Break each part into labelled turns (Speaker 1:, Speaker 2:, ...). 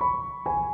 Speaker 1: thank you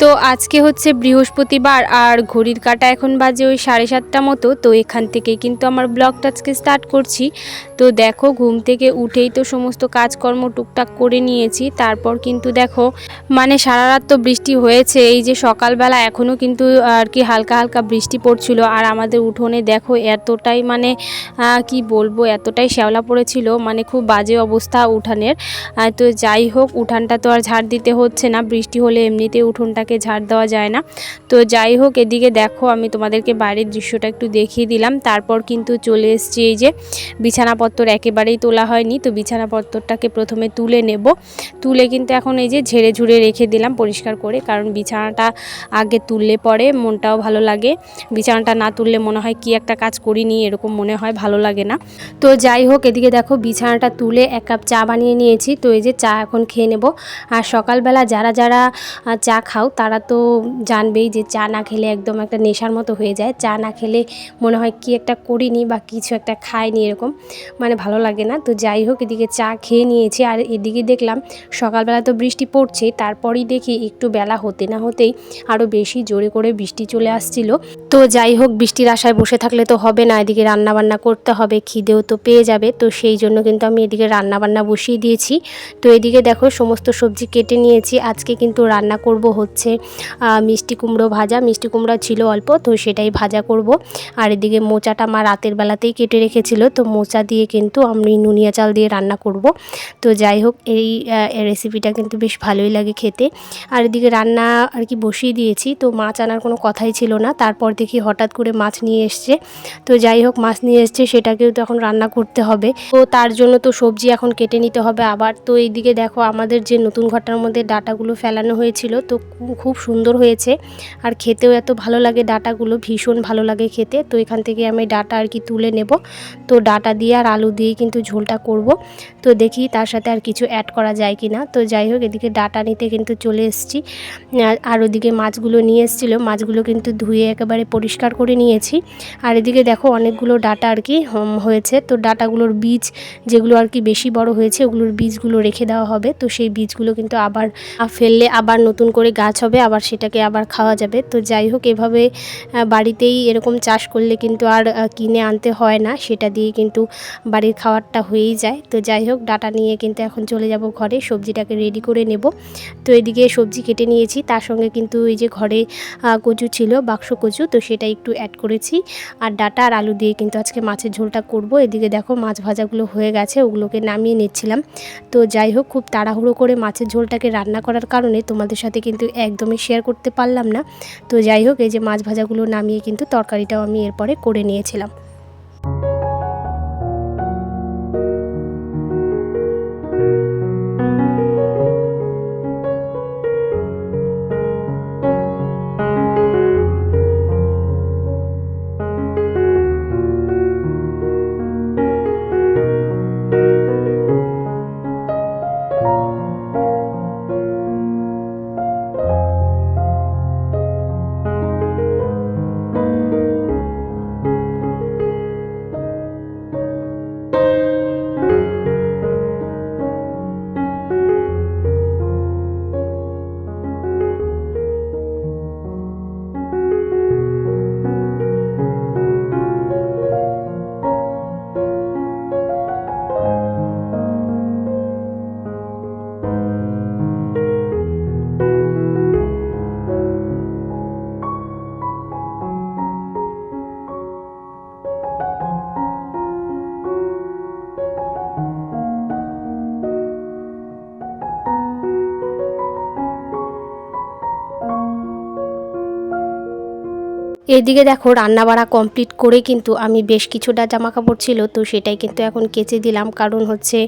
Speaker 1: তো আজকে হচ্ছে বৃহস্পতিবার আর ঘড়ির কাটা এখন বাজে ওই সাড়ে সাতটা মতো। তো এখান থেকে কিন্তু আমার ব্লগটা আজকে স্টার্ট করছি। তো দেখো, ঘুম থেকে উঠেই তো সমস্ত কাজকর্ম টুকটাক করে নিয়েছি। তারপর কিন্তু দেখো মানে সারা রাত তো বৃষ্টি হয়েছে। এই যে সকালবেলা এখনও কিন্তু আর কি হালকা হালকা বৃষ্টি পড়ছিল। আর আমাদের উঠোনে দেখো, এতটাই মানে কি বলব, এতটাই শ্যাওলা পড়েছিল। মানে খুব বাজে অবস্থা উঠানের। তো যাই হোক, উঠানটা তো আর ঝাড় দিতে হচ্ছে না। বৃষ্টি হলে এমনিতে উঠোনটাকে ঝাড় দেওয়া যায় না। তো যাই হোক, এদিকে দেখো, আমি তোমাদেরকে বাইরের দৃশ্যটা একটু দেখিয়ে দিলাম। তারপর কিন্তু চলে এসেছি এই যে, বিছানাপত্তর একেবারেই তোলা হয়নি। তো বিছানাপত্তরটাকে প্রথমে তুলে নেব। তুলে কিন্তু এখন এই যে ঝেড়ে ঝুড়ে রেখে দিলাম পরিষ্কার করে, কারণ বিছানাটা আগে তুললে পরে মনটাও ভালো লাগে। বিছানাটা না তুললে মনে হয় কি একটা কাজ করিনি, এরকম মনে হয়, ভালো লাগে না। তো যাই হোক, এদিকে দেখো, বিছানাটা তুলে এক কাপ চা বানিয়ে নিয়েছি। তো এই যে চা এখন খেয়ে নেব। আর সকালবেলা যারা যারা চা খাও তারা তো জানবেই যে চা না খেলে একদম একটা নেশার মতো হয়ে যায়। চা না খেলে মনে হয় কি একটা করিনি বা কিছু একটা খাইনি এরকম। মানে ভালো লাগে না। তো যাই হোক, এদিকে চা খেয়ে নিয়েছি। আর এদিকে দেখলাম সকালবেলা তো বৃষ্টি পড়ছে। তারপরেই দেখি একটু বেলা হতে না হতেই আরও বেশি জোরে করে বৃষ্টি চলে আসছিল। তো যাই হোক, বৃষ্টির আশায় বসে থাকলে তো হবে না। এদিকে রান্নাবান্না করতে হবে, খিদেও তো পেয়ে যাবে। তো সেই জন্য কিন্তু আমি এদিকে রান্নাবান্না বসিয়ে দিয়েছি। তো এদিকে দেখো, সমস্ত সবজি কেটে নিয়েছি। আজকে কিন্তু রান্না করব হচ্ছে আহ, মিষ্টি কুমড়ো ভাজা। মিষ্টি কুমড়া ছিল অল্প তো সেটাই ভাজা করব। আর এদিকে মোচাটা মা রাতের বেলাতেই কেটে রেখেছিল তো মোচা দিয়ে কিন্তু আমি নুনিয়া চাল দিয়ে রান্না করব। তো যাই হোক এই রেসিপিটা কিন্তু বেশ ভালোই লাগে খেতে। আর এদিকে রান্না আর কি বসিয়ে দিয়েছি তো মাছ আনার কোনো কথাই ছিল না। তারপর দেখি হঠাৎ করে মাছ নিয়ে এসছে। তো যাই হোক মাছ নিয়ে এসছে সেটাকেও তো এখন রান্না করতে হবে। তো তার জন্য তো সবজি এখন কেটে নিতে হবে আবার। তো এইদিকে দেখো আমাদের যে নতুন ঘরটার মধ্যে ডাটাগুলো ফেলানো হয়েছিল তো খুব সুন্দর হয়েছে। আর খেতেও এত ভালো লাগে ডাটাগুলো, ভীষণ ভালো লাগে খেতে। তো এখান থেকে আমি ডাটা আর কি তুলে নেব। তো ডাটা দিয়ে আর আলু দিয়ে কিন্তু ঝোলটা করব। তো দেখি তার সাথে আর কিছু অ্যাড করা যায় কি না তো যাই হোক, এদিকে ডাটা নিতে কিন্তু চলে এসেছি। আর- ওদিকে মাছগুলো নিয়ে এসেছিল। মাছগুলো কিন্তু ধুয়ে একেবারে পরিষ্কার করে নিয়েছি। আর এদিকে দেখো অনেকগুলো ডাটা আর কি হয়েছে। তো ডাটাগুলোর বীজ যেগুলো আর কি বেশি বড় হয়েছে, ওগুলোর বীজগুলো রেখে দেওয়া হবে। তো সেই বীজগুলো কিন্তু আবার ফেললে আবার নতুন করে গাছ হবে, আবার সেটাকে আবার খাওয়া যাবে। তো যাই হোক, এভাবে বাড়িতেই এরকম চাষ করলে কিন্তু আর কিনে আনতে হয় না। সেটা দিয়ে কিন্তু বাড়ির খাবারটা হয়েই যায়। তো যাই হোক, ডাটা নিয়ে কিন্তু এখন চলে যাব ঘরে। সবজিটাকে রেডি করে নেব। তো এদিকে সবজি কেটে নিয়েছি। তার সঙ্গে কিন্তু এই যে ঘরে কচু ছিল, বাক্স কচু, তো সেটা একটু অ্যাড করেছি। আর ডাটা আর আলু দিয়ে কিন্তু আজকে মাছের ঝোলটা করব। এদিকে দেখো, মাছ ভাজাগুলো হয়ে গেছে, ওগুলোকে নামিয়ে নিচ্ছিলাম। তো যাই হোক, খুব তাড়াহুড়ো করে মাছের ঝোলটাকে রান্না করার কারণে তোমাদের সাথে কিন্তু একদমই শেয়ার করতে পারলাম না। তো যাই হোক, এই যে মাছ ভাজাগুলো নামিয়ে কিন্তু তরকারিটাও আমি এরপরে করে নিয়েছিলাম। এদিকে দেখো রান্না বাড়া কমপ্লিট করে কিন্তু আমি বেশ কিছুটা জামা কাপড় ছিল, তো সেটাই কিন্তু এখন কেচে দিলাম। কারণ হচ্ছে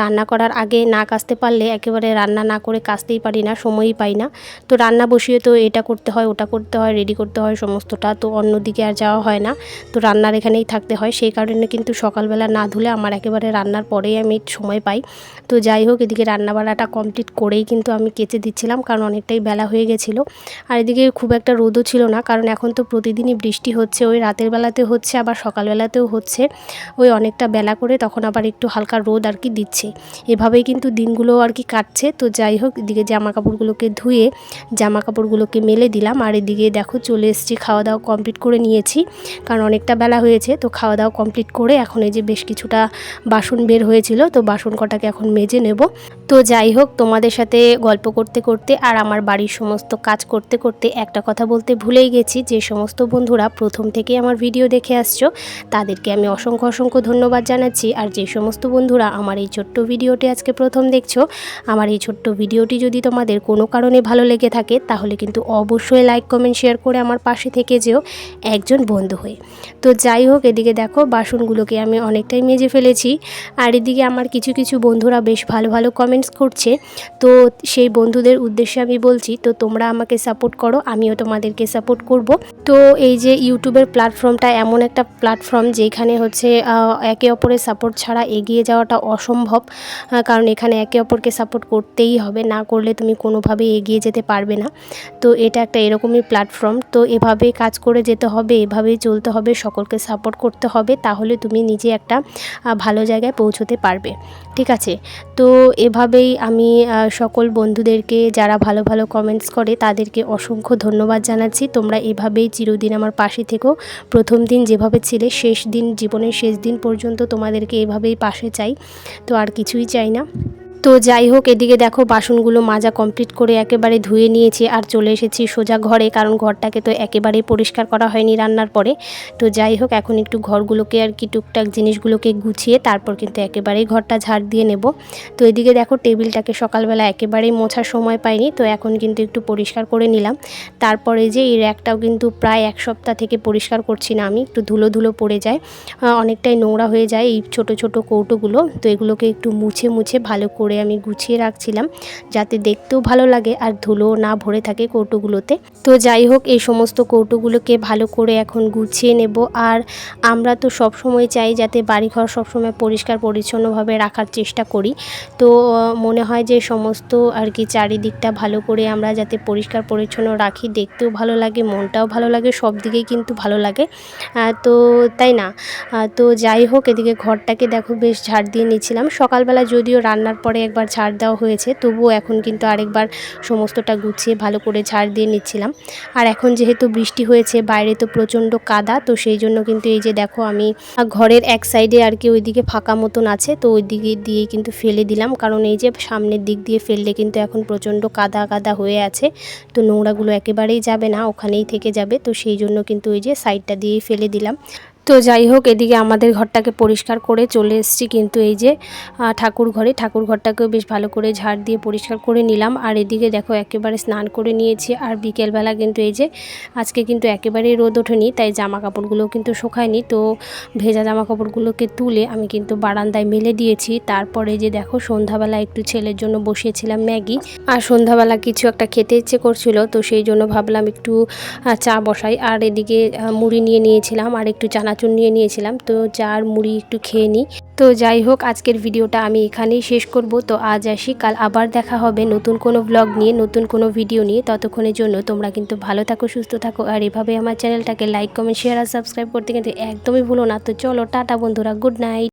Speaker 1: রান্না করার আগে না কাচতে পারলে একেবারে রান্না না করে কাচতেই পারি না, সময়ই পাই না। তো রান্না বসিয়ে তো এটা করতে হয়, ওটা করতে হয় রেডি করতে হয়, সমস্তটা তো অন্যদিকে আর যাওয়া হয় না। তো রান্নার এখানেই থাকতে হয়, সেই কারণে কিন্তু সকালবেলা না ধুলে আমার একেবারে রান্নার পরেই আমি সময় পাই। তো যাই হোক, এদিকে রান্না বাড়াটা কমপ্লিট করেই কিন্তু আমি কেচে দিচ্ছিলাম, কারণ অনেকটাই বেলা হয়ে গেছিল। আর এদিকে খুব একটা রোদও ছিল না, কারণ এখন তো প্রতিদিনই বৃষ্টি হচ্ছে, ওই রাতের বেলাতে হচ্ছে, আবার সকালবেলাতেও হচ্ছে। ওই অনেকটা বেলা করে তখন আবার একটু হালকা রোদ আর কি দিচ্ছে। এভাবেই কিন্তু দিনগুলো আর কি কাটছে। তো যাই হোক, এদিকে জামা কাপড়গুলোকে ধুয়ে জামা কাপড়গুলোকে মেলে দিলাম। আর এদিকে দেখো, চলে এসেছি খাওয়া দাওয়া কমপ্লিট করে নিয়েছি। কারণ অনেকটা বেলা হয়েছে, তো খাওয়া দাওয়া কমপ্লিট করে এখন এই যে বেশ কিছুটা বাসন বের হয়েছিল, তো বাসন কটাকে এখন মেজে নেব। তো যাই হোক, তোমাদের সাথে গল্প করতে করতে আর আমার বাড়ির সমস্ত কাজ করতে করতে একটা কথা বলতে ভুলেই গেছি। যে সমস্ত বন্ধুরা প্রথম থেকে আমার ভিডিও দেখে আসছো, তাদেরকে আমি অসংখ্য অসংখ্য ধন্যবাদ জানাচ্ছি। আর যে সমস্ত বন্ধুরা আমার এই ছোট্ট ভিডিওটি আজকে প্রথম দেখছ, আমার এই ছোট্ট ভিডিওটি যদি তোমাদের কোনো কারণে ভালো লেগে থাকে, তাহলে কিন্তু অবশ্যই লাইক, কমেন্ট, শেয়ার করে আমার পাশে থেকে যেও একজন বন্ধু হয়ে। তো যাই হোক, এদিকে দেখো, বাসনগুলোকে আমি অনেকটাই মেজে ফেলেছি। আর এদিকে আমার কিছু কিছু বন্ধুরা বেশ ভালো ভালো কমেন্টস করছে, তো সেই বন্ধুদের উদ্দেশ্যে আমি বলছি, তো তোমরা আমাকে সাপোর্ট করো, আমিও তোমাদেরকে সাপোর্ট করব। তো এই যে ইউটিউবের প্ল্যাটফর্মটা এমন একটা প্ল্যাটফর্ম যেখানে হচ্ছে একে অপরের সাপোর্ট ছাড়া এগিয়ে যাওয়াটা অসম্ভব কারণ এখানে একে অপরকে সাপোর্ট করতেই হবে, না করলে তুমি কোনোভাবেই এগিয়ে যেতে পারবে না। তো এটা একটা এরকমই প্ল্যাটফর্ম তো এভাবেই কাজ করে যেতে হবে, এভাবেই চলতে হবে, সকলকে সাপোর্ট করতে হবে, তাহলে তুমি নিজে একটা ভালো জায়গায় পৌঁছতে পারবে। ঠিক আছে? তো এভাবেই আমি সকল বন্ধুদেরকে যারা ভালো ভালো কমেন্টস করে তাদেরকে অসংখ্য ধন্যবাদ জানাচ্ছি। তোমরা এভাবেই চিরদিন আমার পাশে থেকো। প্রথম দিন যেভাবে ছিলে, শেষ দিন, জীবনের শেষ দিন পর্যন্ত তোমাদেরকে এভাবেই পাশে চাই। তো আর কিছুই চাই না। তো যাই হোক, এদিকে দেখো বাসনগুলো মাজা কমপ্লিট করে একেবারে ধুয়ে নিয়েছি আর চলে এসেছি সোজা ঘরে, কারণ ঘরটাকে তো একেবারেই পরিষ্কার করা হয়নি রান্নার পরে। তো যাই হোক, এখন একটু ঘরগুলোকে আর কি টুকটাক জিনিসগুলোকে গুছিয়ে তারপর কিন্তু একেবারেই ঘরটা ঝাড় দিয়ে নেব। তো এদিকে দেখো টেবিলটাকে সকালবেলা একেবারেই মোছার সময় পাইনি, তো এখন কিন্তু একটু পরিষ্কার করে নিলাম। তারপরে যে এই র্যাকটাও কিন্তু প্রায় এক সপ্তাহ থেকে পরিষ্কার করছি না আমি, একটু ধুলো ধুলো পড়ে যায়। অনেকটাই নোংরা হয়ে যায় এই ছোট ছোট কৌটোগুলো, তো এগুলোকে একটু মুছে মুছে ভালো করে আমি গুছিয়ে রাখছিলাম যাতে দেখতেও ভালো লাগে আর ধুলো না ভরে থাকে কৌটোগুলোতে। তো যাই হোক, এই সমস্ত কৌটোগুলোকে ভালো করে এখন গুছিয়ে নেব। আর আমরা তো সব সময় চাই যাতে বাড়িঘর সবসময় পরিষ্কার পরিচ্ছন্নভাবে রাখার চেষ্টা করি। তো মনে হয় যে সমস্ত আর কি চারিদিকটা ভালো করে আমরা যাতে পরিষ্কার পরিচ্ছন্ন রাখি, দেখতেও ভালো লাগে, মনটাও ভালো লাগে, সব দিকেই কিন্তু ভালো লাগে। তো তাই না? তো যাই হোক, এদিকে ঘরটাকে দেখো বেশ ঝাড় দিয়ে নিচ্ছিলাম সকালবেলা যদিও রান্নার পরে একবার ঝাড় দেওয়া হয়েছে, তবুও এখন কিন্তু আরেকবার সমস্তটা গুছিয়ে ভালো করে ঝাড় দিয়ে নিচ্ছিলাম। আর এখন যেহেতু বৃষ্টি হয়েছে, বাইরে তো প্রচণ্ড কাদা, তো সেই জন্য কিন্তু এই যে দেখো আমি ঘরের এক সাইডে আর কি ওইদিকে ফাঁকা মতন আছে, তো ওই দিকে দিয়ে কিন্তু ফেলে দিলাম। কারণ এই যে সামনের দিক দিয়ে ফেললে কিন্তু এখন প্রচণ্ড কাদা কাদা হয়ে আছে, তো নোংরাগুলো একেবারেই যাবে না, ওখানেই থেকে যাবে, তো সেই জন্য কিন্তু ওই যে সাইডটা দিয়েই ফেলে দিলাম। তো যাই হোক, এদিকে আমাদের ঘরটাকে পরিষ্কার করে চলে এসেছি কিন্তু এই যে ঠাকুর ঘরে। ঠাকুর ঘরটাকেও বেশ ভালো করে ঝাড় দিয়ে পরিষ্কার করে নিলাম। আর এদিকে দেখো, একেবারে স্নান করে নিয়েছি। আর বিকেলবেলা কিন্তু এই যে, আজকে কিন্তু একেবারেই রোদ ওঠেনি, তাই জামা কাপড়গুলো কিন্তু শুকায়নি। তো ভেজা জামা কাপড়গুলোকে তুলে আমি কিন্তু বারান্দায় মেলে দিয়েছি। তারপরে যে দেখো, সন্ধ্যাবেলা একটু ছেলের জন্য বসিয়েছিলাম ম্যাগি। আর সন্ধ্যাবেলা কিছু একটা খেতে ইচ্ছে করছিল, তো সেই জন্য ভাবলাম একটু চা বসাই। আর এদিকে মুড়ি নিয়ে নিয়েছিলাম। আর একটু চানাচুর নিয়ে নিয়েছিলাম। তো চার মুড়ি একটু খেয়ে নিই। তো যাই হোক, আজকের ভিডিওটা আমি এখানেই শেষ করব। তো আজ আসি, কাল আবার দেখা হবে নতুন কোনো ব্লগ নিয়ে, নতুন কোনো ভিডিও নিয়ে। ততক্ষণের জন্য তোমরা কিন্তু ভালো থাকো, সুস্থ থাকো। আর এভাবে আমার চ্যানেলটাকে লাইক কমেন্ট শেয়ার আর সাবস্ক্রাইব করতে কিন্তু একদমই ভুলো না। তো চলো, টাটা বন্ধুরা গুড নাইট